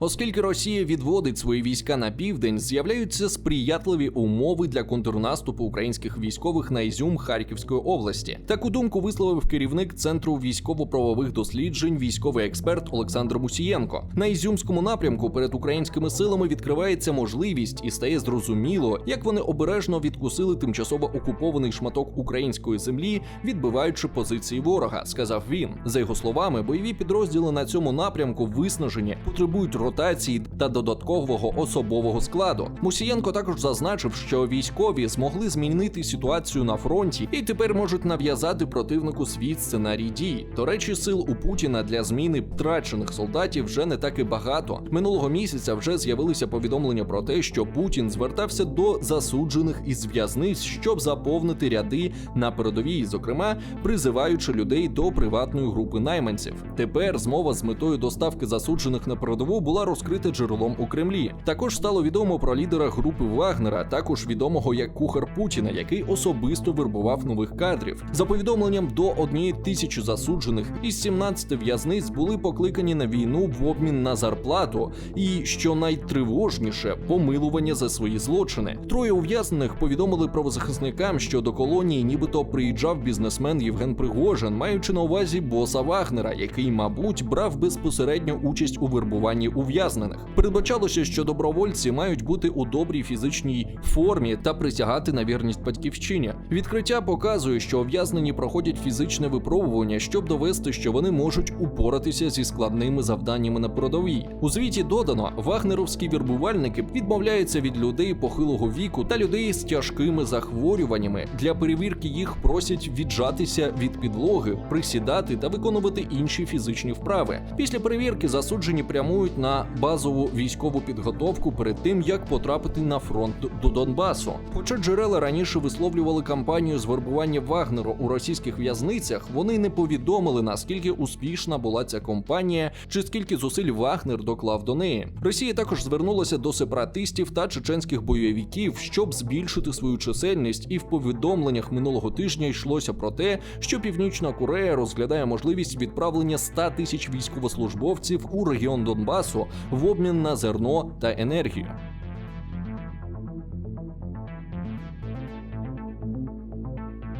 Оскільки Росія відводить свої війська на південь, з'являються сприятливі умови для контрнаступу українських військових на Ізюм Харківської області. Таку думку висловив керівник центру військово-правових досліджень, військовий експерт Олександр Мусієнко. На Ізюмському напрямку перед українськими силами відкривається можливість і стає зрозуміло, як вони обережно відкусили тимчасово окупований шматок української землі, відбиваючи позиції ворога, сказав він. За його словами, бойові підрозділи на цьому напрямку виснажені, потребують ротації та додаткового особового складу. Мусієнко також зазначив, що військові змогли змінити ситуацію на фронті і тепер можуть нав'язати противнику свій сценарій дій. До речі, сил у Путіна для зміни втрачених солдатів вже не так і багато. Минулого місяця вже з'явилися повідомлення про те, що Путін звертався до засуджених із в'язниць, щоб заповнити ряди на передовій, зокрема призиваючи людей до приватної групи найманців. Тепер змова з метою доставки засуджених на передову була розкрита джерелом у Кремлі. Також стало відомо про лідера групи Вагнера, також відомого як кухар Путіна, який особисто вербував нових кадрів. За повідомленням до однієї тисячі засуджених із 17 в'язниць були покликані на війну в обмін на зарплату, і що найтривожніше помилування за свої злочини. Троє ув'язнених повідомили правозахисникам, що до колонії нібито приїжджав бізнесмен Євген Пригожин, маючи на увазі боса Вагнера, який, мабуть, брав безпосередню участь у вербуванні ув'язнених. Передбачалося, що добровольці мають бути у добрій фізичній формі та присягати на вірність батьківщині. Відкриття показує, що ув'язнені проходять фізичне випробування, щоб довести, що вони можуть упоратися зі складними завданнями на передовій. У звіті додано, вагнеровські вірбувальники відмовляються від людей похилого віку та людей з тяжкими захворюваннями. Для перевірки їх просять віджатися від підлоги, присідати та виконувати інші фізичні вправи. Після перевірки засуджені прямують базову військову підготовку перед тим, як потрапити на фронт до Донбасу. Хоча джерела раніше висловлювали кампанію з вербування Вагнеру у російських в'язницях, вони не повідомили наскільки успішна була ця компанія, чи скільки зусиль Вагнер доклав до неї. Росія також звернулася до сепаратистів та чеченських бойовиків, щоб збільшити свою чисельність, і в повідомленнях минулого тижня йшлося про те, що Північна Корея розглядає можливість відправлення 100 тисяч військовослужбовців у регіон Донбасу в обмін на зерно та енергію.